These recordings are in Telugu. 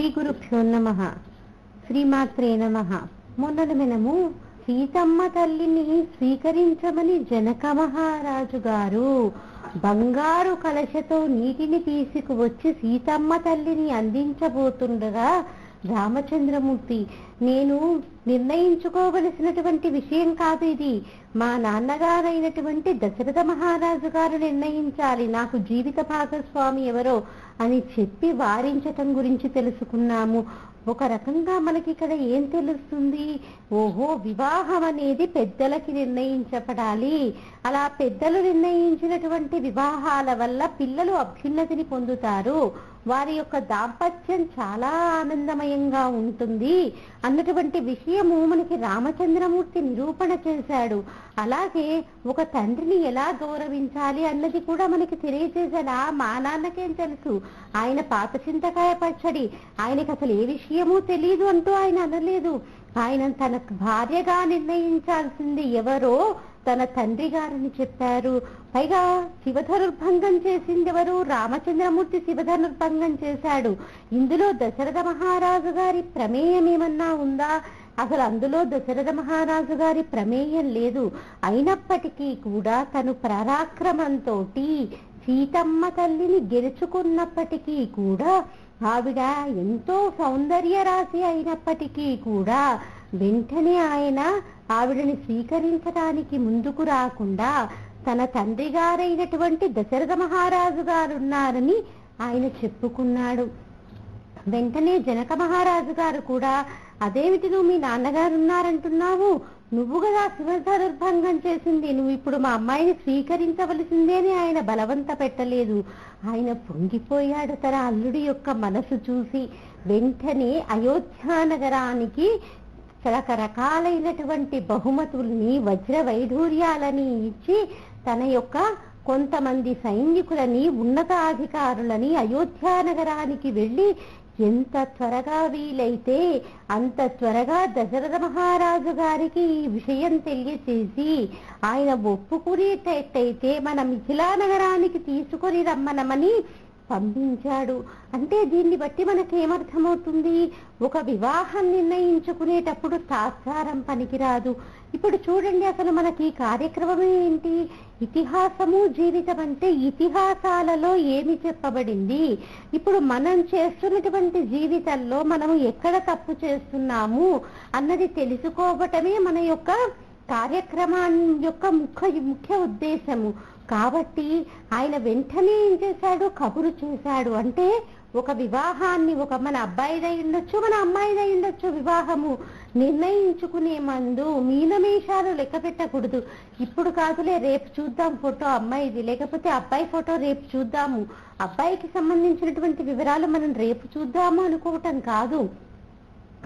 శ్రీ గురుభ్యో నమ. శ్రీమాత్రే నమ. మొన్నటి మనము సీతమ్మ తల్లిని స్వీకరించమని జనక మహారాజు గారు బంగారు కలశతో నీటిని తీసుకువచ్చి సీతమ్మ తల్లిని అందించబోతుండగా రామచంద్రమూర్తి నేను నిర్ణయించుకోవలసినటువంటి విషయం కాదు ఇది. మా నాన్నగారైనటువంటి దశరథ మహారాజు గారు నిర్ణయించాలి. నాకు జీవిత భాగస్వామి ఎవరో అని చెప్పి వారించటం గురించి తెలుసుకున్నాము. ఒక రకంగా మనకి ఇక్కడ ఏం తెలుస్తుంది? ఓహో వివాహం అనేది పెద్దలకి నిర్ణయించబడాలి. అలా పెద్దలు నిర్ణయించినటువంటి వివాహాల వల్ల పిల్లలు అభ్యున్నతిని పొందుతారు. వారి యొక్క దాంపత్యం చాలా ఆనందమయంగా ఉంటుంది. అన్నటువంటి విషయము మనకి రామచంద్రమూర్తి నిరూపణ చేశాడు. అలాగే ఒక తండ్రిని ఎలా గౌరవించాలి అన్నది కూడా మనకి తెలియజేశాడు. ఆ మా నాన్నకేం తెలుసు? ఆయన పాత చింతకాయ పచ్చడి. ఆయనకి అసలు ఏ విషయమూ తెలియదు అంటూ ఆయన అనలేదు. ఆయన తన భార్యగా నిర్ణయించాల్సింది ఎవరో తన తండ్రి గారని చెప్పారు. పైగా శివధనుర్భంగం చేసింది ఎవరు రామచంద్రమూర్తి శివధనుర్భంగం చేశాడు. ఇందులో దశరథ మహారాజు గారి ప్రమేయం ఏమన్నా ఉందా? అసలు అందులో దశరథ మహారాజు గారి ప్రమేయం లేదు. అయినప్పటికీ కూడా తను పరాక్రమంతో సీతమ్మ తల్లిని గెలుచుకున్నప్పటికీ కూడా ఆవిడ ఎంతో సౌందర్య రాశి అయినప్పటికీ కూడా వెంటనే ఆయన ఆవిడని స్వీకరించడానికి ముందుకు రాకుండా తన తండ్రి గారైనటువంటి దశరథ మహారాజు గారున్నారని ఆయన చెప్పుకున్నాడు. వెంటనే జనక మహారాజు గారు కూడా అదేమిటి నువ్వు మీ నాన్నగారు ఉన్నారంటున్నావు? నువ్వు కదా శివధనుర్భంగం చేసింది. నువ్వు ఇప్పుడు మా అమ్మాయిని స్వీకరించవలసిందేని ఆయన బలవంత పెట్టలేదు. ఆయన పొంగిపోయాడు తన అల్లుడి యొక్క మనసు చూసి. వెంటనే అయోధ్య నగరానికి రకరకాలైనటువంటి బహుమతుల్ని వజ్ర వైఢూర్యాలని ఇచ్చి తన యొక్క కొంతమంది సైనికులని ఉన్నతాధికారులని అయోధ్యా నగరానికి వెళ్ళి ఎంత త్వరగా వీలైతే అంత త్వరగా దశరథ మహారాజు గారికి ఈ విషయం తెలియచేసి ఆయన ఒప్పుకునేటట్టయితే మన మిథిలా నగరానికి తీసుకొని రమ్మనమని పంపించాడు. అంటే దీన్ని బట్టి మనకేమర్థమవుతుంది? ఒక వివాహం నిర్ణయించుకునేటప్పుడు తాత్సారం పనికిరాదు. ఇప్పుడు చూడండి అసలు మనకి ఈ కార్యక్రమం ఏంటి? ఇతిహాసము జీవితం అంటే ఇతిహాసాలలో ఏమి చెప్పబడింది? ఇప్పుడు మనం చేస్తున్నటువంటి జీవితంలో మనము ఎక్కడ తప్పు చేస్తున్నాము అన్నది తెలుసుకోవటమే మన యొక్క కార్యక్రమాన్ని యొక్క ముఖ్య ముఖ్య ఉద్దేశము. కాబట్టి ఆయన వెంటనే ఏం చేశాడు? కబురు చేశాడు. అంటే ఒక వివాహాన్ని ఒక మన అబ్బాయిదై ఉండొచ్చు మన అమ్మాయిదై ఉండొచ్చు వివాహము నిర్ణయించుకునే మందు మీనమేషాలు లెక్క పెట్టకూడదు. ఇప్పుడు కాదులే రేపు చూద్దాం ఫోటో అమ్మాయిది. లేకపోతే అబ్బాయి ఫోటో రేపు చూద్దాము. అబ్బాయికి సంబంధించినటువంటి వివరాలు మనం రేపు చూద్దాము అనుకోవటం కాదు.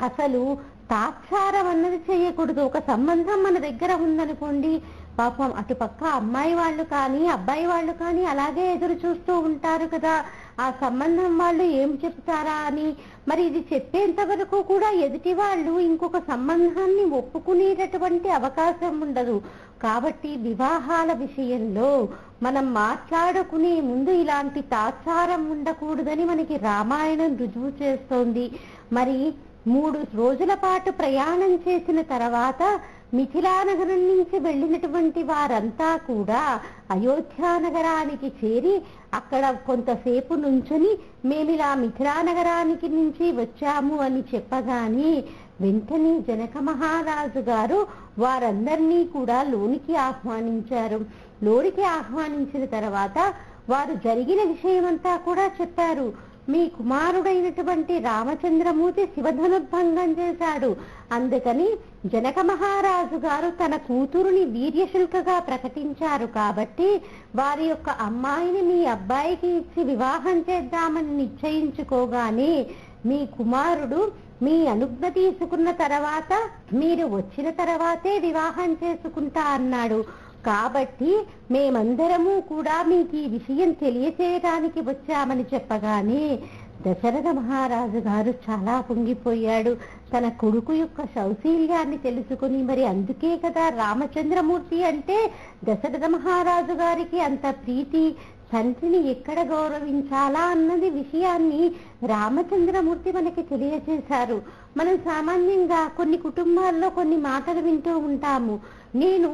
అసలు తాత్సారం అన్నది చేయకూడదు. ఒక సంబంధం మన దగ్గర ఉందనుకోండి పాపం అటుపక్క అమ్మాయి వాళ్ళు కానీ అబ్బాయి వాళ్ళు కానీ అలాగే ఎదురు చూస్తూ ఉంటారు కదా. ఆ సంబంధం వాళ్ళు ఏం చెప్తారా అని. మరి ఇది చెప్పేంత వరకు కూడా ఎదుటి వాళ్ళు ఇంకొక సంబంధాన్ని ఒప్పుకునేటటువంటి అవకాశం ఉండదు. కాబట్టి వివాహాల విషయంలో మనం మాట్లాడుకునే ముందు ఇలాంటి తాత్సారం ఉండకూడదని మనకి రామాయణం రుజువు చేస్తోంది. మరి మూడు రోజుల పాటు ప్రయాణం చేసిన తర్వాత మిథిలానగరం నుంచి వెళ్ళినటువంటి వారంతా కూడా అయోధ్యానగరానికి చేరి అక్కడ కొంతసేపు నుంచుని మేమిలా మిథిలా నగరానికి నుంచి వచ్చాము అని చెప్పగానే వెంటనే జనక మహారాజు గారు వారందరినీ కూడా లోనికి ఆహ్వానించారు. లోనికి ఆహ్వానించిన తర్వాత వారు జరిగిన విషయమంతా కూడా చెప్పారు. మీ కుమారుడైనటువంటి రామచంద్రమూర్తి శివధనుర్భంగం చేశాడు. అందుకని జనక మహారాజు గారు తన కూతురుని వీర్యశుల్కగా ప్రకటించారు కాబట్టి వారి యొక్క అమ్మాయిని మీ అబ్బాయికి ఇచ్చి వివాహం చేద్దామని నిశ్చయించుకోగానే మీ కుమారుడు మీ అనుజ్ఞ తీసుకున్న తర్వాత మీరు వచ్చిన తర్వాతే వివాహం చేసుకుంటా అన్నాడు. కాబట్టి మేమందరము కూడా మీకు ఈ విషయం తెలియచేయడానికి వచ్చామని చెప్పగానే దశరథ మహారాజు గారు చాలా పొంగిపోయాడు. తన కొడుకు యొక్క సౌశీల్యాన్ని తెలుసుకుని మరి అందుకే కదా రామచంద్రమూర్తి అంటే దశరథ మహారాజు గారికి అంత ప్రీతి తండ్రిని ఎక్కడ గౌరవించాలా అన్నది విషయాన్ని రామచంద్రమూర్తి మనకి తెలియజేశారు మనం సామాన్యంగా కొన్ని కుటుంబాల్లో కొన్ని మాటలు వింటూ ఉంటాము. నేను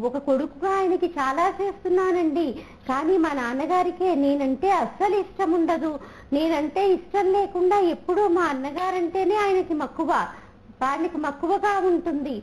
ఒక కొడుకుగా ఆయనకి చాలా చేస్తున్నానండి. కానీ మా నాన్నగారికే నేనంటే అస్సలు ఇష్టం ఉండదు. నేనంటే ఇష్టం లేకుండా ఎప్పుడూ మా అన్నగారంటేనే ఆయనకి మక్కువ వాళ్ళకి మక్కువగా ఉంటుంది.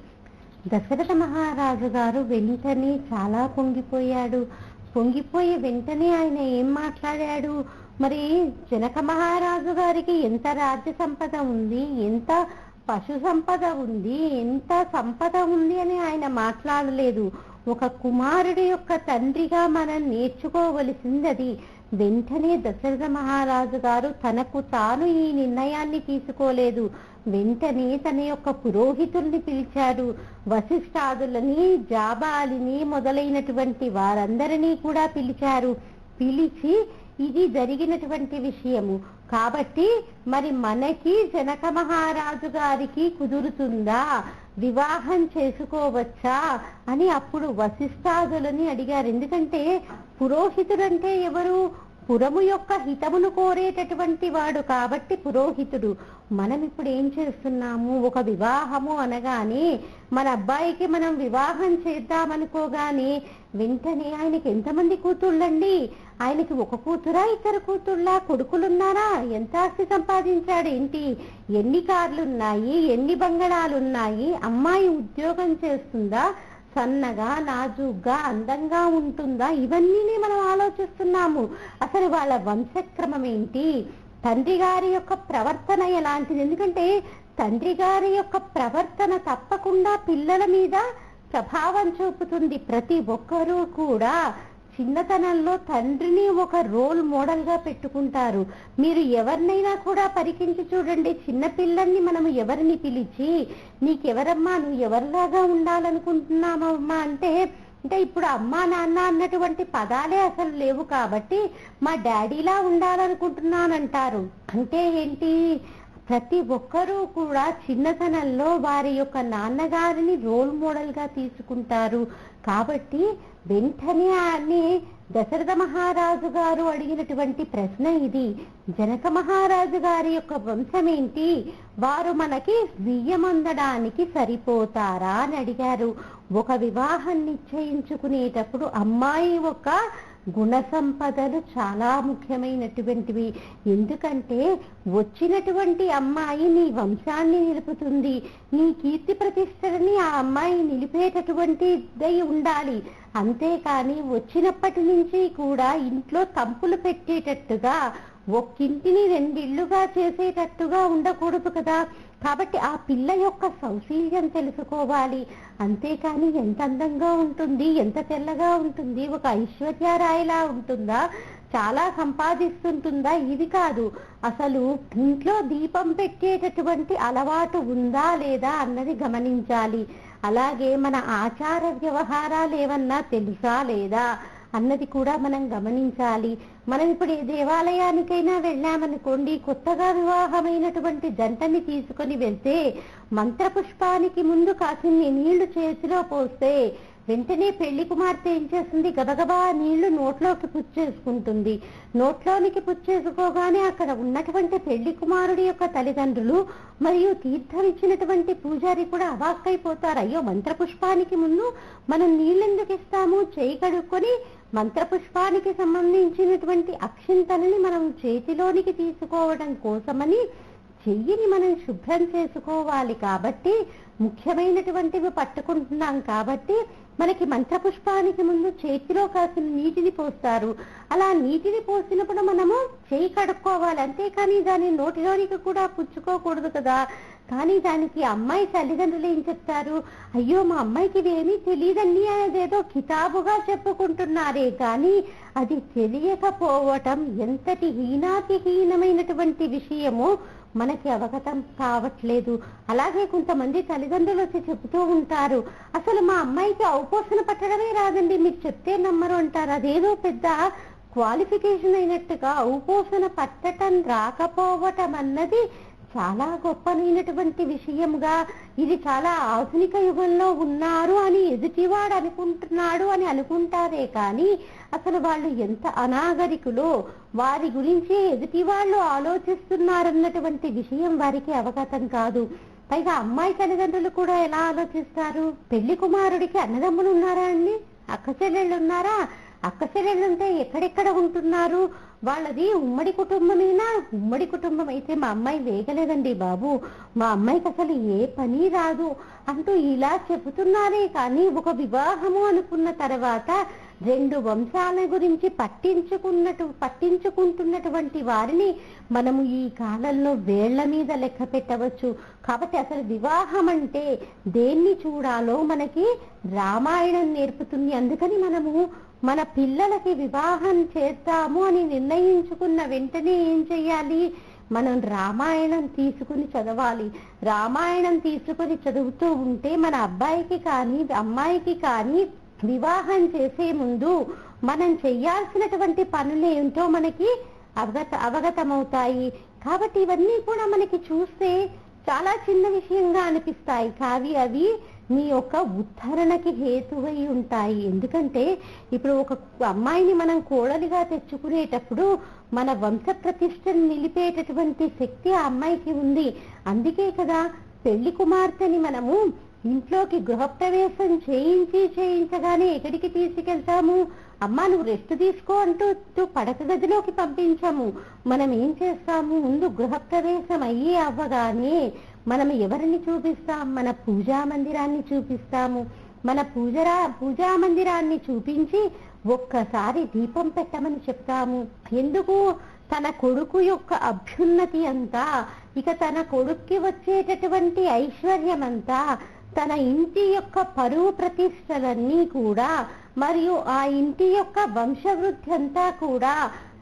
దశరథ మహారాజు గారు వెంటనే చాలా పొంగిపోయాడు. పొంగిపోయి వెంటనే ఆయన ఏం మాట్లాడాడు? మరి జనక మహారాజు గారికి ఎంత రాజ్య సంపద ఉంది? ఎంత పశు సంపద ఉంది ఎంత సంపద ఉంది అని ఆయన మాట్లాడలేదు. ఒక కుమారుడి యొక్క తండ్రిగా మనం నేర్చుకోవలసింది అది వెంటనే దశరథ మహారాజు గారు తనకు తాను ఈ నిర్ణయాన్ని తీసుకోలేదు. వెంటనే తన యొక్క పురోహితుల్ని పిలిచాడు. వశిష్ఠాదులని జాబాలిని మొదలైనటువంటి వారందరినీ కూడా పిలిచారు. పిలిచి ఇది జరిగినటువంటి విషయము. కాబట్టి మరి మనకి జనక మహారాజు గారికి కుదురుతుందా? వివాహం చేసుకోవచ్చా? అని అప్పుడు వశిష్ఠాదులని అడిగారు. ఎందుకంటే పురోహితుడంటే ఎవరు? పురము యొక్క హితమును కోరేటటువంటి వాడు కాబట్టి పురోహితుడు. మనం ఇప్పుడు ఏం చేస్తున్నాము? ఒక వివాహము అనగానే మన అబ్బాయికి మనం వివాహం చేద్దామనుకోగానే వెంటనే ఆయనకి ఎంతమంది కూతుళ్ళండి? ఆయనకి ఒక కూతురా ఇద్దరు కూతుళ్ళ కొడుకులున్నారా? ఎంత ఆస్తి సంపాదించాడు ఏంటి? ఎన్ని కార్లున్నాయి? ఎన్ని బంగళాలున్నాయి? అమ్మాయి ఉద్యోగం చేస్తుందా? సన్నగా నాజుగ్గా అందంగా ఉంటుందా? ఇవన్నీ మనం ఆలోచిస్తున్నాము. అసలు వాళ్ళ వంశక్రమం ఏంటి? తండ్రి గారి యొక్క ప్రవర్తన ఎలాంటిది? ఎందుకంటే తండ్రి గారి యొక్క ప్రవర్తన తప్పకుండా పిల్లల మీద ప్రభావం చూపుతుంది. ప్రతి ఒక్కరూ కూడా చిన్నతనంలో తండ్రిని ఒక రోల్ మోడల్గా పెట్టుకుంటారు. మీరు ఎవరినైనా కూడా పరికించి చూడండి. చిన్నపిల్లల్ని మనం ఎవరిని పిలిచి నీకెవరమ్మా నువ్వు ఎవరిలాగా ఉండాలనుకుంటున్నామమ్మా అంటే అంటే ఇప్పుడు అమ్మా నాన్న అన్నటువంటి పదాలే అసలు లేవు కాబట్టి మా డాడీలా ఉండాలనుకుంటున్నానంటారు. అంటే ఏంటి? ప్రతి ఒక్కరూ కూడా చిన్నతనంలో వారి యొక్క నాన్నగారిని రోల్ మోడల్గా తీసుకుంటారు. కాబట్టి వెంటనే అని దశరథ మహారాజు గారు అడిగినటువంటి ప్రశ్న ఇది. జనక మహారాజు గారి యొక్క వంశం ఏంటి వారు మనకి బియ్యమందడానికి సరిపోతారా అని అడిగారు. ఒక వివాహం నిశ్చయించుకునేటప్పుడు అమ్మాయి ఒక గుణ సంపదలు చాలా ముఖ్యమైనటువంటివి. ఎందుకంటే వచ్చినటువంటి అమ్మాయి నీ వంశాన్ని నిలుపుతుంది. నీ కీర్తి ప్రతిష్టలని ఆ అమ్మాయి నిలిపేటటువంటిదై ఉండాలి. అంతేకాని వచ్చినప్పటి నుంచి కూడా ఇంట్లో తంపులు పెట్టేటట్టుగా ఒక్కింటిని రెండిళ్ళుగా చేసేటట్టుగా ఉండకూడదు కదా. కాబట్టి ఆ పిల్ల యొక్క సౌశీల్యం తెలుసుకోవాలి. అంతేకాని ఎంత అందంగా ఉంటుంది ఎంత తెల్లగా ఉంటుంది ఒక ఐశ్వర్యారాయిలా ఉంటుందా? చాలా సంపాదిస్తుంటుందా? ఇది కాదు. అసలు ఇంట్లో దీపం పెట్టేటటువంటి అలవాటు ఉందా లేదా అన్నది గమనించాలి. అలాగే మన ఆచార వ్యవహారాలు ఏమన్నా తెలుసా లేదా? అన్నది కూడా మనం గమనించాలి. మనం ఇప్పుడు ఏ దేవాలయానికైనా వెళ్ళామనుకోండి కొత్తగా వివాహమైనటువంటి జంటని తీసుకొని వెళ్తే మంత్రపుష్పానికి ముందు కాసిన్ని నీళ్ళు చేతిలో పోస్తే వెంటనే పెళ్ళి కుమార్తె ఏం చేస్తుంది? గబగబా నీళ్ళు నోట్లోకి పుచ్చేసుకుంటుంది నోట్లోనికి పుచ్చేసుకోగానే అక్కడ ఉన్నటువంటి పెళ్ళి కుమారుడి యొక్క తల్లిదండ్రులు మరియు తీర్థం ఇచ్చినటువంటి పూజారి కూడా అవాక్కైపోతారు. అయ్యో మంత్రపుష్పానికి ముందు మనం నీళ్ళెందుకు ఇస్తాము? చేయి కడుక్కొని మంత్రపుష్పానికి సంబంధించినటువంటి అక్షింతలని మనం చేతిలోనికి తీసుకోవడం కోసమని చెయ్యిని మనం శుభ్రం చేసుకోవాలి కాబట్టి ముఖ్యమైనటువంటివి పట్టుకుంటున్నాం కాబట్టి మనకి మంత్రపుష్పానికి ముందు చేతిలో కాసిన నీటిని పోస్తారు. అలా నీటిని పోసినప్పుడు మనము చేయి కడుక్కోవాలి. అంతేకాని దాని నోటిలోనికి కూడా పుచ్చుకోకూడదు కదా. కానీ దానికి అమ్మాయి తల్లిదండ్రులు ఏం చెప్తారు? అయ్యో మా అమ్మాయికి ఇవేమీ తెలియదండి అదేదో కితాబుగా చెప్పుకుంటున్నారే. కానీ అది తెలియకపోవటం ఎంతటి హీనాతి హీనమైనటువంటి విషయమో? మనకి అవగతం కావట్లేదు. అలాగే కొంతమంది తల్లిదండ్రులు వచ్చి చెబుతూ ఉంటారు అసలు మా అమ్మాయికి ఔపోసన పట్టడమే రాదండి మీరు చెప్తే నమ్మరు అంటారు. అదేదో పెద్ద క్వాలిఫికేషన్ అయినట్టుగా ఔపోసన పట్టటం రాకపోవటం అన్నది చాలా గొప్పనైనటువంటి విషయంగా ఇది చాలా ఆధునిక యుగంలో ఉన్నారు అని ఎదుటివాడు అనుకుంటున్నాడు అని అనుకుంటారే కానీ అసలు వాళ్ళు ఎంత అనాగరికులో వారి గురించి ఎదుటి వాళ్ళు ఆలోచిస్తున్నారన్నటువంటి విషయం వారికి అవగతం కాదు. పైగా అమ్మాయి తల్లిదండ్రులు కూడా ఎలా ఆలోచిస్తారు? పెళ్ళి కుమారుడికి అన్నదమ్ములు ఉన్నారా అండి? అక్క చెల్లెళ్ళు ఉన్నారా? అక్క చెల్లెళ్ళు ఉంటే ఎక్కడెక్కడ ఉంటున్నారు? వాళ్ళది ఉమ్మడి కుటుంబమేనా? ఉమ్మడి కుటుంబం అయితే మా అమ్మాయి వేయగలేదండి బాబు. మా అమ్మాయికి అసలు ఏ పని రాదు. అంటూ ఇలా చెబుతున్నారే కానీ ఒక వివాహము అనుకున్న తర్వాత రెండు వంశాల గురించి పట్టించుకున్నట్టు పట్టించుకుంటున్నటువంటి వారిని మనము ఈ కాలంలో వేళ్ళ మీద లెక్క పెట్టవచ్చు. కాబట్టి అసలు వివాహం అంటే దేన్ని చూడాలో మనకి రామాయణం నేర్పుతుంది. అందుకని మనము మన పిల్లలకి వివాహం చేస్తాము అని నిర్ణయించుకున్న వెంటనే ఏం చెయ్యాలి? మనం రామాయణం తీసుకుని చదవాలి. రామాయణం తీసుకుని చదువుతూ ఉంటే మన అబ్బాయికి కానీ అమ్మాయికి కానీ వివాహం చేసే ముందు మనం చెయ్యాల్సినటువంటి పనులు ఏంటో మనకి అవగత అవగతమవుతాయి. కాబట్టి ఇవన్నీ కూడా మనకి చూస్తే చాలా చిన్న విషయంగా అనిపిస్తాయి. కావి అవి మీ యొక్క ఉద్ధరణకి హేతువై ఉంటాయి. ఎందుకంటే ఇప్పుడు ఒక అమ్మాయిని మనం కోడలిగా తెచ్చుకునేటప్పుడు మన వంశ ప్రతిష్టను నిలిపేటటువంటి శక్తి ఆ అమ్మాయికి ఉంది. అందుకే కదా పెళ్ళి కుమార్తెని మనము ఇంట్లోకి గృహప్రవేశం చేయించి చేయించగానే ఎక్కడికి తీసుకెళ్తాము? అమ్మా నువ్వు రెస్ట్ తీసుకో అంటూ పడక గదిలోకి పంపించాము. మనం ఏం చేస్తాము? ముందు గృహప్రవేశం అయ్యే అవ్వగానే మనం ఎవరిని చూపిస్తాం? మన పూజా మందిరాన్ని చూపిస్తాము. మన పూజరా పూజా మందిరాన్ని చూపించి ఒక్కసారి దీపం పెట్టమని చెప్తాము. ఎందుకు? తన కొడుకు యొక్క అభ్యున్నతి అంతా ఇక తన కొడుక్కి వచ్చేటటువంటి ఐశ్వర్యమంతా తన ఇంటి యొక్క పరువు ప్రతిష్టలన్నీ కూడా మరియు ఆ ఇంటి యొక్క వంశవృద్ధి అంతా కూడా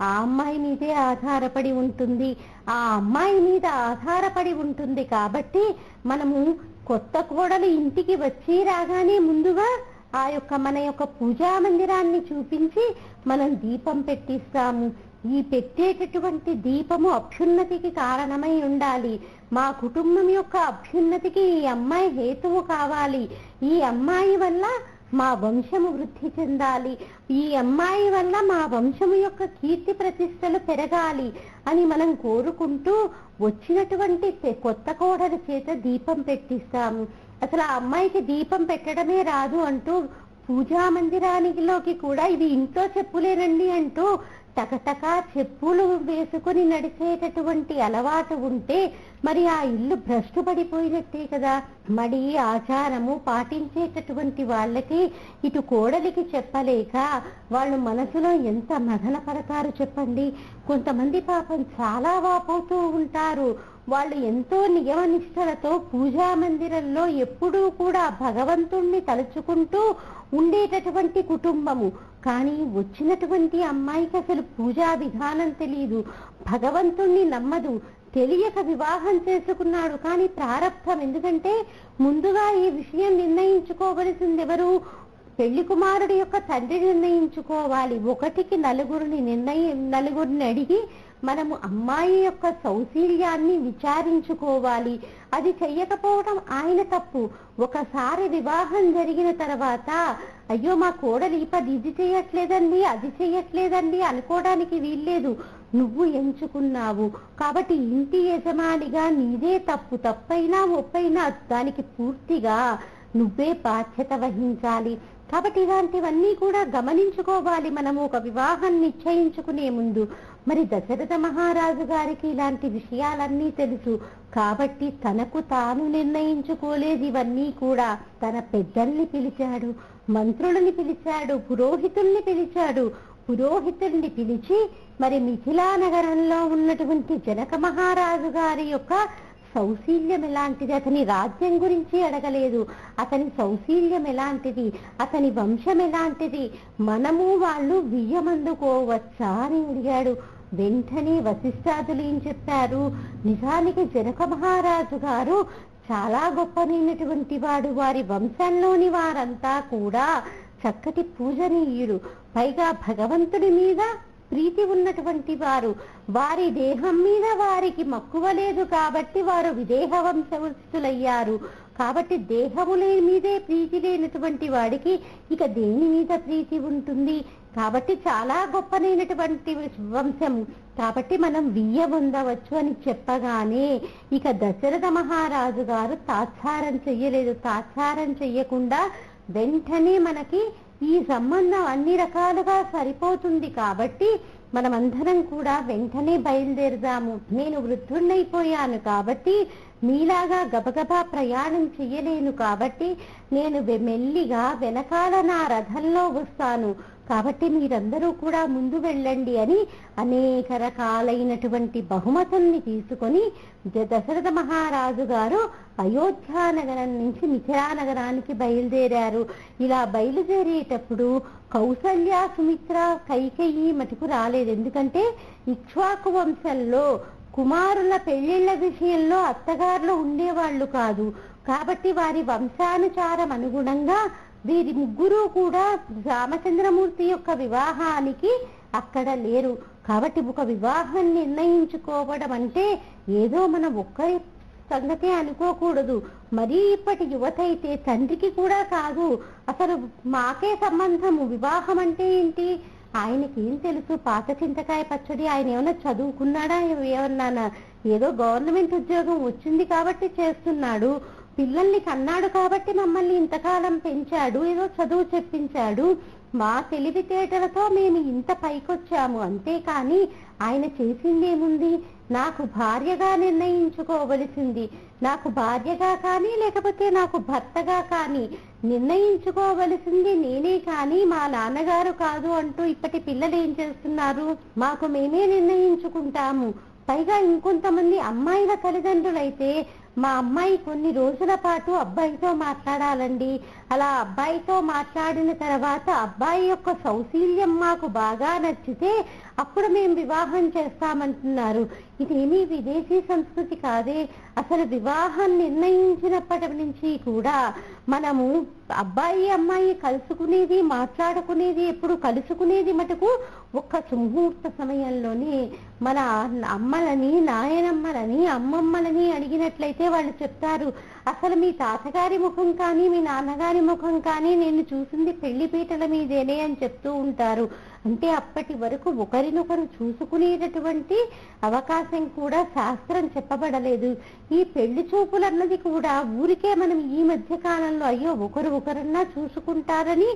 ఆ అమ్మాయి మీదే ఆధారపడి ఉంటుంది. ఆ అమ్మాయి మీద ఆధారపడి ఉంటుంది కాబట్టి మనము కొత్త కోడలు ఇంటికి వచ్చి రాగానే ముందుగా ఆ యొక్క మన యొక్క పూజా మందిరాన్ని చూపించి మనం దీపం పెట్టిస్తాము. ఈ పెట్టేటటువంటి దీపము అభ్యున్నతికి కారణమై ఉండాలి. మా కుటుంబం యొక్క అభ్యున్నతికి ఈ అమ్మాయి హేతువు కావాలి. ఈ అమ్మాయి వల్ల మా వంశము వృద్ధి చెందాలి. ఈ అమ్మాయి వల్ల మా వంశము యొక్క కీర్తి ప్రతిష్టలు పెరగాలి అని మనం కోరుకుంటూ వచ్చినటువంటి కొత్త కోడల చేత దీపం పెట్టిస్తాము. అసలు ఆ అమ్మాయికి దీపం పెట్టడమే రాదు అంటూ పూజా మందిరానికిలోకి కూడా ఇది ఇంట్లో చెప్పులేనండి అంటూ టకటకా చెప్పులు వేసుకుని నడిచేటటువంటి అలవాటు ఉంటే మరి ఆ ఇల్లు భ్రష్టు పడిపోయినట్టే కదా. మరి ఆచారము పాటించేటటువంటి వాళ్ళకి ఇటు కోడలికి చెప్పలేక వాళ్ళు మనసులో ఎంత మదన పడతారు చెప్పండి. కొంతమంది పాపం చాలా వాపోతూ ఉంటారు. వాళ్ళు ఎంతో నియమనిష్టలతో పూజా మందిరంలో ఎప్పుడూ కూడా భగవంతుణ్ణి తలుచుకుంటూ ఉండేటటువంటి కుటుంబము. కానీ వచ్చినటువంటి అమ్మాయికి అసలు పూజా విధానం తెలియదు భగవంతుణ్ణి నమ్మదు. తెలియక వివాహం చేసుకున్నాడు. కానీ ప్రారంభం ఎందుకంటే ముందుగా ఈ విషయం నిర్ణయించుకోవలసింది ఎవరు? పెళ్ళి కుమారుడి యొక్క తండ్రి నిర్ణయించుకోవాలి. ఒకటికి నలుగురిని నిర్ణయం నలుగురిని అడిగి మనము అమ్మాయి యొక్క సౌశీల్యాన్ని విచారించుకోవాలి. అది చెయ్యకపోవడం ఆయన తప్పు. ఒకసారి వివాహం జరిగిన తర్వాత అయ్యో మా కోడలు ఈ పది ఇది చేయట్లేదండి అది చేయట్లేదండి అనుకోవడానికి వీల్లేదు. నువ్వు ఎంచుకున్నావు. కాబట్టి ఇంటి యజమానిగా నీదే తప్పు. తప్పైనా ఒప్పైనా దానికి పూర్తిగా నువ్వే బాధ్యత వహించాలి. కాబట్టి ఇలాంటివన్నీ కూడా గమనించుకోవాలి మనము ఒక వివాహం నిశ్చయించుకునే ముందు. మరి దశరథ మహారాజు గారికి ఇలాంటి విషయాలన్నీ తెలుసు. కాబట్టి తనకు తాను నిర్ణయించుకోలేదు ఇవన్నీ కూడా. తన పెద్దల్ని పిలిచాడు మంత్రులని పిలిచాడు పురోహితుల్ని పిలిచాడు. పురోహితుడిని పిలిచి మరి మిథిలా నగరంలో ఉన్నటువంటి జనక మహారాజు గారి యొక్క సౌశీల్యం ఎలాంటిది? అతని రాజ్యం గురించి అడగలేదు. అతని సౌశీల్యం ఎలాంటిది? అతని వంశం ఎలాంటిది? మనము వాళ్ళు బియ్యమందుకోవచ్చా అని అడిగాడు. వెంటనే వశిష్ఠాదులు ఏం చెప్పారు? నిజానికి జనక మహారాజు గారు చాలా గొప్పనైనటువంటి వాడు. వారి వంశంలోని వారంతా కూడా చక్కటి పూజనీయుడు పైగా భగవంతుడి మీద ప్రీతి ఉన్నటువంటి వారు వారి దేహం మీద వారికి మక్కువ లేదు కాబట్టి వారు విదేహ వంశస్థులయ్యారు కాబట్టి దేహముల మీదే ప్రీతి లేనటువంటి వాడికి ఇక దేని మీద ప్రీతి ఉంటుంది? కాబట్టి చాలా గొప్పనైనటువంటి వంశం. కాబట్టి మనం వియ్య పొందవచ్చు అని చెప్పగానే ఇక దశరథ మహారాజు గారు తాత్సారం చెయ్యలేదు. తాత్సారం చెయ్యకుండా వెంటనే మనకి ఈ సంబంధం అన్ని రకాలుగా సరిపోతుంది కాబట్టి మనమందరం కూడా వెంటనే బయలుదేరదాము. నేను వృద్ధుణ్ణైపోయాను కాబట్టి మీలాగా గబగబా ప్రయాణం చెయ్యలేను కాబట్టి నేను మెల్లిగా వెనకాల నా రథంలో వస్తాను. కాబట్టి మీరందరూ కూడా ముందు వెళ్ళండి అని అనేక రకాలైనటువంటి బహుమతుల్ని తీసుకొని ద- దశరథ మహారాజు గారు అయోధ్య నగరం నుంచి మిథిలా నగరానికి బయలుదేరారు. ఇలా బయలుదేరేటప్పుడు కౌసల్య సుమిత్ర కైకేయి మటుకు రాలేదు. ఎందుకంటే ఇక్ష్వాకు వంశంలో కుమారుల పెళ్ళిళ్ళ విషయంలో అత్తగారులు ఉండేవాళ్ళు కాదు. కాబట్టి వారి వంశానుచారం అనుగుణంగా వీరి ముగ్గురు కూడా రామచంద్రమూర్తి యొక్క వివాహానికి అక్కడ లేరు. కాబట్టి ఒక వివాహం నిర్ణయించుకోవడం అంటే ఏదో మనం ఒక్కరి సంగతే అనుకోకూడదు. మరీ ఇప్పటి యువత అయితే తండ్రికి కూడా కాదు. అసలు మాకే సంబంధము? వివాహం అంటే ఏంటి? ఆయనకి ఏం తెలుసు? పాత చింతకాయ పచ్చడి ఆయన ఏమైనా చదువుకున్నాడా? ఏమన్నా? ఏదో గవర్నమెంట్ ఉద్యోగం వచ్చింది కాబట్టి చేస్తున్నాడు. పిల్లల్ని కన్నాడు కాబట్టి మమ్మల్ని ఇంతకాలం పెంచాడు ఏదో చదువు చెప్పించాడు. మా తెలివితేటలతో మేము ఇంత పైకొచ్చాము. అంతేకాని ఆయన చేసిందేముంది? నాకు భార్యగా నిర్ణయించుకోవలసింది. నాకు భార్యగా కానీ లేకపోతే నాకు భర్తగా కానీ నిర్ణయించుకోవలసింది నేనే కానీ మా నాన్నగారు కాదు అంటూ ఇప్పటి పిల్లలు ఏం చేస్తున్నారు? మాకు మేమే నిర్ణయించుకుంటాము. పైగా ఇంకొంతమంది అమ్మాయిల తల్లిదండ్రులైతే మా అమ్మాయి కొన్ని రోజుల పాటు అబ్బాయితో మాట్లాడాలండి. అలా అబ్బాయితో మాట్లాడిన తర్వాత అబ్బాయి యొక్క సౌశీల్యం మాకు బాగా నచ్చితే అప్పుడు మేము వివాహం చేస్తామంటున్నారు. ఇదేమీ విదేశీ సంస్కృతి కాదే. అసలు వివాహం నిర్ణయించినప్పటి నుంచి కూడా మనము అబ్బాయి అమ్మాయి కలుసుకునేది మాట్లాడుకునేది ఎప్పుడు కలుసుకునేది మటుకు ఒక్క సుముహూర్త సమయంలోనే మన అమ్మలని నాయనమ్మలని అమ్మమ్మలని అడిగినట్లయితే వాళ్ళు చెప్తారు అసలు మీ తాతగారి ముఖం కానీ మీ నాన్నగారి ముఖం కానీ నేను చూసింది పెళ్ళి పీటల మీదేనే అని చెప్తూ ఉంటారు. అంటే అప్పటి వరకు ఒకరినొకరు చూసుకునేటటువంటి అవకాశం కూడా శాస్త్రం చెప్పబడలేదు. ఈ పెళ్ళి చూపులు అన్నది కూడా ఊరికే మనం ఈ మధ్య కాలంలో అయ్యో ఒకరు ఒకరన్నా చూసుకుంటారని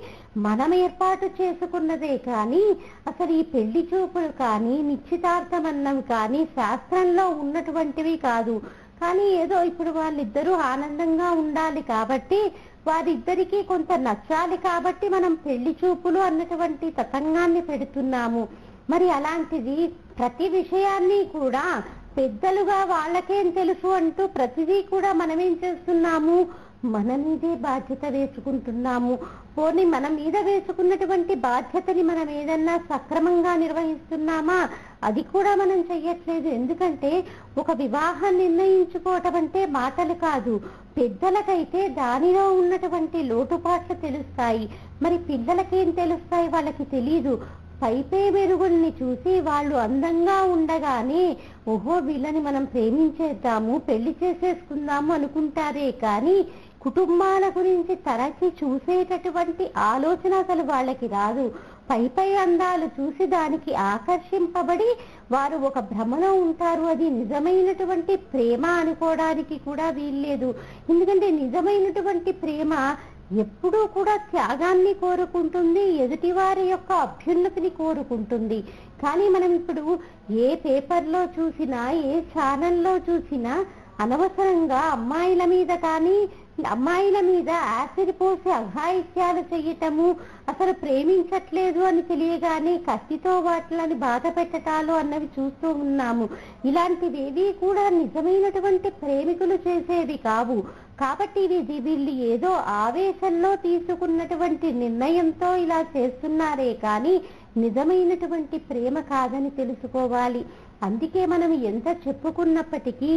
మనం ఏర్పాటు చేసుకున్నదే కానీ అసలు ఈ పెళ్ళి చూపులు కానీ నిశ్చితార్థం అన్నవి కానీ శాస్త్రంలో ఉన్నటువంటివి కాదు. కానీ ఏదో ఇప్పుడు వాళ్ళిద్దరూ ఆనందంగా ఉండాలి కాబట్టి వారిద్దరికీ కొంత నచ్చాలి కాబట్టి మనం పెళ్ళి చూపులు అన్నటువంటి తతంగాన్ని పెడుతున్నాము. మరి అలాంటిది ప్రతి విషయాన్ని కూడా పెద్దలుగా వాళ్ళకేం తెలుసు అంటూ ప్రతిదీ కూడా మనమేం చేస్తున్నాము? మన మీదే బాధ్యత వేసుకుంటున్నాము. పోనీ మన మీద వేసుకున్నటువంటి బాధ్యతని మనం ఏదన్నా సక్రమంగా నిర్వహిస్తున్నామా? అది కూడా మనం చెయ్యట్లేదు. ఎందుకంటే ఒక వివాహం నిర్ణయించుకోవటం అంటే మాటలు కాదు. పెద్దలకైతే దానిలో ఉన్నటువంటి లోటుపాట్లు తెలుస్తాయి. మరి పిల్లలకేం తెలుస్తాయి? వాళ్ళకి తెలీదు. పైపే మెరుగుల్ని చూసి వాళ్ళు అందంగా ఉండగానే ఓహో వీళ్ళని మనం ప్రేమించేద్దాము పెళ్ళి చేసేసుకుందాము అనుకుంటారే. కానీ కుటుంబాల గురించి తరచి చూసేటటువంటి ఆలోచన అసలు వాళ్ళకి రాదు. పై పై అందాలు చూసి దానికి ఆకర్షింపబడి వారు ఒక భ్రమలో ఉంటారు. అది నిజమైనటువంటి ప్రేమ అనుకోవడానికి కూడా వీల్లేదు. ఎందుకంటే నిజమైనటువంటి ప్రేమ ఎప్పుడూ కూడా త్యాగాన్ని కోరుకుంటుంది ఎదుటివారి యొక్క అభ్యున్నతిని కోరుకుంటుంది. కానీ మనం ఇప్పుడు ఏ పేపర్లో చూసినా ఏ ఛానల్లో చూసినా అనవసరంగా అమ్మాయిల మీద కానీ అమ్మాయిల మీద యాసిడ్ పోసి అఘాయిత్యాలు చెయ్యటము అసలు ప్రేమించట్లేదు అని తెలియగానే కత్తితో వాటిని బాధ పెట్టటాలు అన్నవి చూస్తూ ఉన్నాము. ఇలాంటివేవీ కూడా నిజమైనటువంటి ప్రేమికులు చేసేవి కావు. కాబట్టి ఇది వీళ్ళు ఏదో ఆవేశంలో తీసుకున్నటువంటి నిర్ణయంతో ఇలా చేస్తున్నారే కానీ నిజమైనటువంటి ప్రేమ కాదని తెలుసుకోవాలి. అందుకే మనం ఎంత చెప్పుకున్నప్పటికీ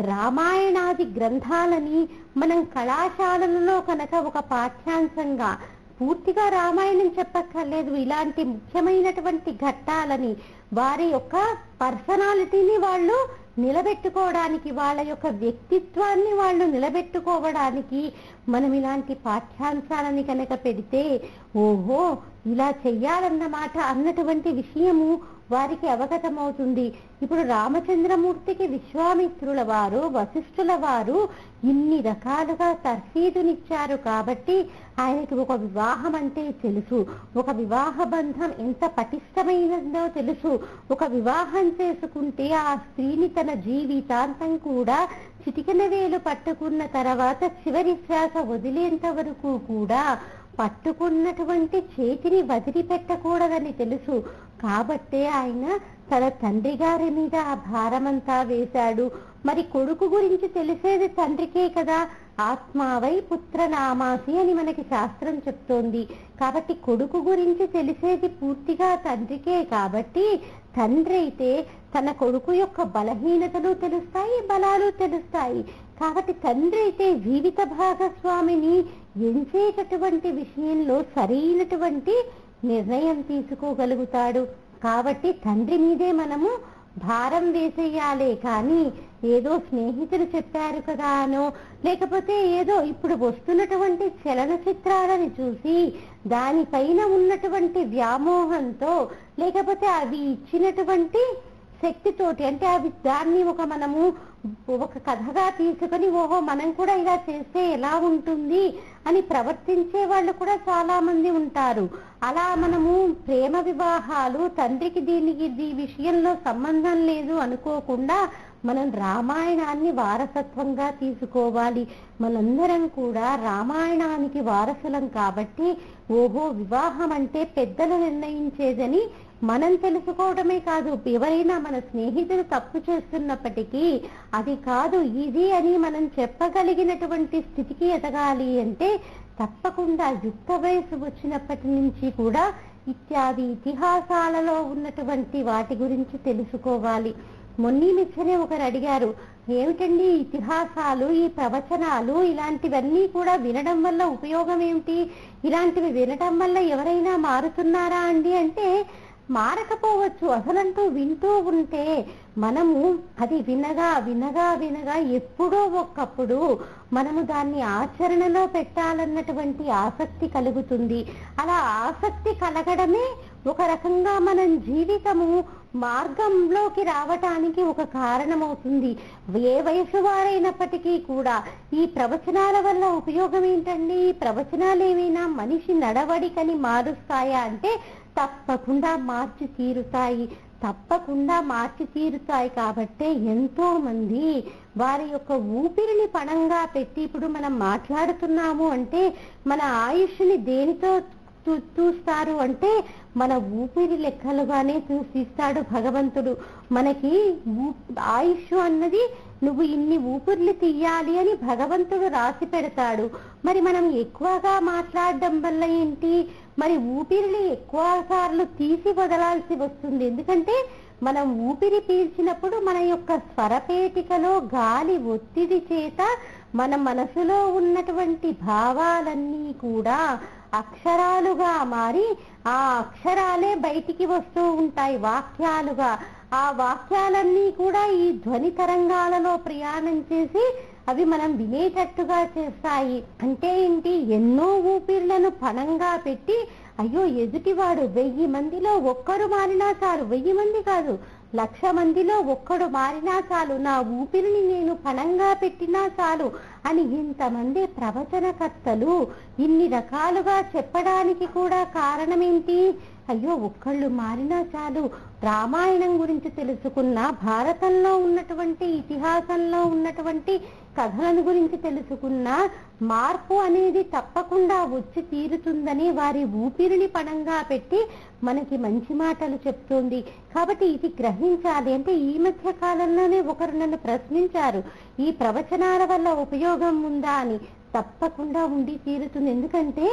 రామాయణాది గ్రంథాలని మనం కళాశాలలలో కనుక ఒక పాఠ్యాంశంగా పూర్తిగా రామాయణం చెప్పక్కర్లేదు. ఇలాంటి ముఖ్యమైనటువంటి ఘట్టాలని వారి యొక్క పర్సనాలిటీని వాళ్ళు నిలబెట్టుకోవడానికి వాళ్ళ యొక్క వ్యక్తిత్వాన్ని వాళ్ళు నిలబెట్టుకోవడానికి మనం ఇలాంటి పాఠ్యాంశాలని కనుక పెడితే ఓహో ఇలా చెయ్యాలన్నమాట అన్నటువంటి విషయము వారికి అవగతమవుతుంది. ఇప్పుడు రామచంద్రమూర్తికి విశ్వామిత్రుల వారు వశిష్ఠుల వారు ఇన్ని రకాలుగా తర్ఫీదునిచ్చారు కాబట్టి ఆయనకి ఒక వివాహం అంటే తెలుసు. ఒక వివాహ బంధం ఎంత పటిష్టమైనదో తెలుసు. ఒక వివాహం చేసుకుంటే ఆ స్త్రీని తన జీవితాంతం కూడా చిటికన వేలు పట్టుకున్న తర్వాత చివరి శ్వాస వదిలేంత వరకు కూడా పట్టుకున్నటువంటి చేతిని వదిలిపెట్టకూడదని తెలుసు. కాబట్టే ఆయన తన తండ్రి గారి మీద ఆ భారమంతా వేశాడు. మరి కొడుకు గురించి తెలిసేది తండ్రికే కదా. ఆత్మావై పుత్రనామాసి అని మనకి శాస్త్రం చెప్తోంది. కాబట్టి కొడుకు గురించి తెలిసేది పూర్తిగా తండ్రికే కాబట్టి తండ్రి అయితే తన కొడుకు యొక్క బలహీనతలు తెలుస్తాయి బలాలు తెలుస్తాయి. కాబట్టి తండ్రి అయితే జీవిత భాగస్వామిని ఎంచేటటువంటి విషయంలో సరైనటువంటి నిర్ణయం తీసుకోగలుగుతాడు. కాబట్టి తండ్రి మీదే మనము భారం వేసేయాలే. కానీ ఏదో స్నేహితులు చెప్పారు కదానో లేకపోతే ఏదో ఇప్పుడు వస్తున్నటువంటి చలనచిత్రాలను చూసి దానిపైన ఉన్నటువంటి వ్యామోహంతో లేకపోతే అవి ఇచ్చినటువంటి శక్తితోటి అంటే అవి దాన్ని ఒక మనము ఒక కథగా తీసుకొని ఓహో మనం కూడా ఇలా చేస్తే ఎలా ఉంటుంది అని ప్రవర్తించే వాళ్ళు కూడా చాలా మంది ఉంటారు. అలా మనము ప్రేమ వివాహాలు తండ్రికి దీనికి ఈ విషయంలో సంబంధం లేదు అనుకోకుండా మనం రామాయణాన్ని వారసత్వంగా తీసుకోవాలి. మనందరం కూడా రామాయణానికి వారసులం కాబట్టి ఓహో వివాహం అంటే పెద్దలు నిర్ణయించేదని మనం తెలుసుకోవడమే కాదు ఎవరైనా మన స్నేహితులు తప్పు చేస్తున్నప్పటికీ అది కాదు ఇది అని మనం చెప్పగలిగినటువంటి స్థితికి ఎదగాలి అంటే తప్పకుండా యుక్త వయసు వచ్చినప్పటి నుంచి కూడా ఇత్యాది ఇతిహాసాలలో ఉన్నటువంటి వాటి గురించి తెలుసుకోవాలి. మొన్నీ మిచ్చనే ఒకరు అడిగారు ఏమిటండి ఇతిహాసాలు ఈ ప్రవచనాలు ఇలాంటివన్నీ కూడా వినడం వల్ల ఉపయోగం ఏమిటి? ఇలాంటివి వినడం వల్ల ఎవరైనా మారుతున్నారా అండి? అంటే మారకపోవచ్చు. అసలంటూ వింటూ ఉంటే మనము అది వినగా వినగా వినగా ఎప్పుడో ఒకప్పుడు మనము దాన్ని ఆచరణలో పెట్టాలన్నటువంటి ఆసక్తి కలుగుతుంది. అలా ఆసక్తి కలగడమే ఒక రకంగా మనం జీవితము మార్గంలోకి రావటానికి ఒక కారణమవుతుంది. ఏ వయసు వారైనప్పటికీ కూడా ఈ ప్రవచనాల వల్ల ఉపయోగం ఏంటండి ఈ ప్రవచనాలు ఏమైనా మనిషి నడవడికని మారుస్తాయా? అంటే తప్పకుండా మార్చి తీరుతాయి. తప్పకుండా మార్చి తీరుతాయి కాబట్టే ఎంతో మంది వారి యొక్క ఊపిరిని పణంగా పెట్టి ఇప్పుడు మనం మాట్లాడుతున్నాము అంటే మన ఆయుష్ని దేనితో చూ- చూస్తారు అంటే మన ఊపిరి లెక్కలుగానే చూసిస్తాడు భగవంతుడు. మనకి ఆయుష్ అన్నది నువ్వు ఇన్ని ఊపిర్లు తీయాలి అని భగవంతుడు రాసి పెడతాడు. మరి మనం ఎక్కువగా మాట్లాడడం వల్ల ఏంటి? మరి ఊపిరిని ఎక్కువ సార్లు తీసి వదలాల్సి వస్తుంది. ఎందుకంటే మనం ఊపిరి పీల్చినప్పుడు మన యొక్క స్వరపేటికలో గాలి ఒత్తిడి చేత మన మనసులో ఉన్నటువంటి భావాలన్నీ కూడా అక్షరాలుగా మారి ఆ అక్షరాలే బయటికి వస్తూ ఉంటాయి వాక్యాలుగా. ఆ వాక్యాలన్నీ కూడా ఈ ధ్వని తరంగాలలో ప్రయాణం చేసి అవి మనం వినేటట్టుగా చేస్తాయి. అంటే ఏంటి? ఎన్నో ఊపిర్లను పణంగా పెట్టి అయ్యో ఎదుటివాడు వెయ్యి మందిలో ఒక్కరు మారినా చాలు వెయ్యి మంది కాదు లక్ష మందిలో ఒక్కడు మారినా చాలు నా ఊపిరిని నేను పణంగా పెట్టినా చాలు అని ఇంతమంది ప్రవచనకర్తలు ఇన్ని రకాలుగా చెప్పడానికి కూడా కారణమేంటి? అయ్యో ఒక్కళ్ళు మారినా చాలు. రామాయణం గురించి తెలుసుకున్న భారతంలో ఉన్నటువంటి ఇతిహాసంలో ఉన్నటువంటి కథలను గురించి తెలుసుకున్న మార్పు అనేది తప్పకుండా వచ్చి తీరుతుందని వారి ఊపిరిని పణంగా పెట్టి మనకి మంచి మాటలు చెప్తోంది. కాబట్టి ఇది గ్రహించాలి. అంటే ఈ మధ్య కాలంలోనే ఒకరు నన్ను ప్రశ్నించారు ఈ ప్రవచనాల వల్ల ఉపయోగం ఉందా అని. తప్పకుండా ఉండి తీరుతుంది. ఎందుకంటే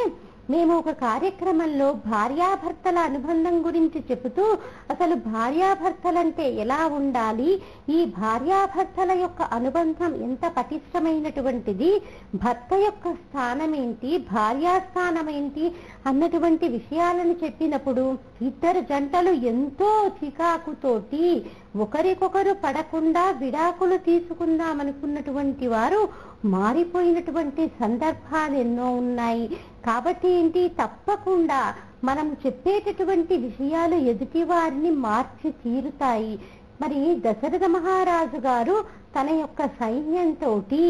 మేము ఒక కార్యక్రమంలో భార్యాభర్తల అనుబంధం గురించి చెబుతూ అసలు భార్యాభర్తలంటే ఎలా ఉండాలి? ఈ భార్యాభర్తల యొక్క అనుబంధం ఎంత పటిష్టమైనటువంటిది? భర్త యొక్క స్థానం ఏంటి భార్యా స్థానం ఏంటి అన్నటువంటి విషయాలను చెప్పినప్పుడు ఇద్దరు జంటలు ఎంతో చికాకుతోటి ఒకరికొకరు పడకుండా విడాకులు తీసుకుందాం అనుకున్నటువంటి వారు మారిపోయినటువంటి సందర్భాలు ఎన్నో ఉన్నాయి. కాబట్టి ఏంటి? తప్పకుండా మనం చెప్పేటటువంటి విషయాలు ఎదుటి వారిని మార్చి తీరుతాయి. మరి దశరథ మహారాజు గారు తన యొక్క సైన్యంతోటి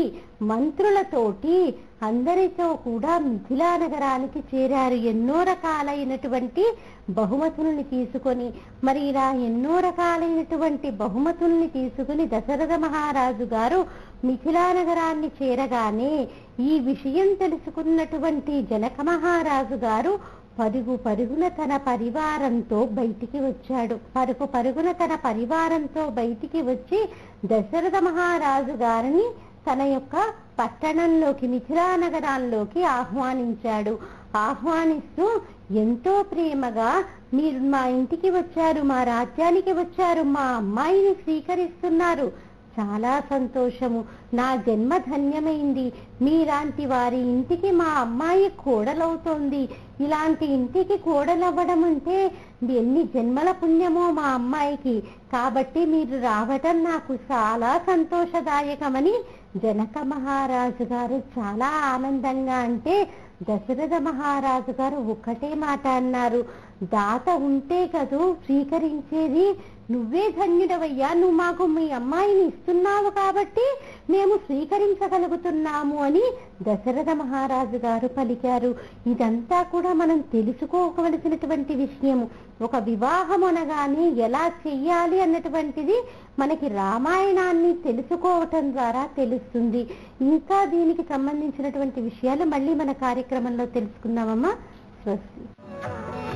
మంత్రులతోటి అందరితో కూడా మిథిలా నగరానికి చేరారు. ఎన్నో రకాలైనటువంటి బహుమతుల్ని తీసుకొని మరి ఇలా ఎన్నో రకాలైనటువంటి బహుమతుల్ని తీసుకుని దశరథ మహారాజు గారు మిథిలానగరాన్ని చేరగానే ఈ విషయం తెలుసుకున్నటువంటి జనక మహారాజు గారు పరుగు పరుగున తన పరివారంతో బయటికి వచ్చాడు. పరుగు పరుగున తన పరివారంతో బయటికి వచ్చి దశరథ మహారాజు గారిని తన యొక్క పట్టణంలోకి మిథిలా నగరాల్లోకి ఆహ్వానించాడు. ఆహ్వానిస్తూ ఎంతో ప్రేమగా మీరు మా ఇంటికి వచ్చారు మా రాజ్యానికి వచ్చారు మా అమ్మాయిని స్వీకరిస్తున్నారు. చాలా సంతోషము. నా జన్మ ధన్యమైంది. మీలాంటి వారి ఇంటికి మా అమ్మాయి కోడలవుతోంది. ఇలాంటి ఇంటికి కోడలవ్వడం అంటే ఎన్ని జన్మల పుణ్యమో మా అమ్మాయికి. కాబట్టి మీరు రావటం నాకు చాలా సంతోషదాయకమని జనక మహారాజు గారు చాలా ఆనందంగా అంటే దశరథ మహారాజు గారు ఒకటే మాట అన్నారు. దాత ఉంటే కదూ స్వీకరించేది నువ్వే ధన్యుడవయ్యా. నువ్వు మాకు మీ అమ్మాయిని ఇస్తున్నావు కాబట్టి మేము స్వీకరించగలుగుతున్నాము అని దశరథ మహారాజు గారు పలికారు. ఇదంతా కూడా మనం తెలుసుకోవలసినటువంటి విషయము. ఒక వివాహం అనగానే ఎలా చెయ్యాలి అన్నటువంటిది మనకి రామాయణాన్ని తెలుసుకోవటం ద్వారా తెలుస్తుంది. ఇంకా దీనికి సంబంధించినటువంటి విషయాలు మళ్ళీ మన కార్యక్రమంలో తెలుసుకుందామమ్మా. స్వస్తి.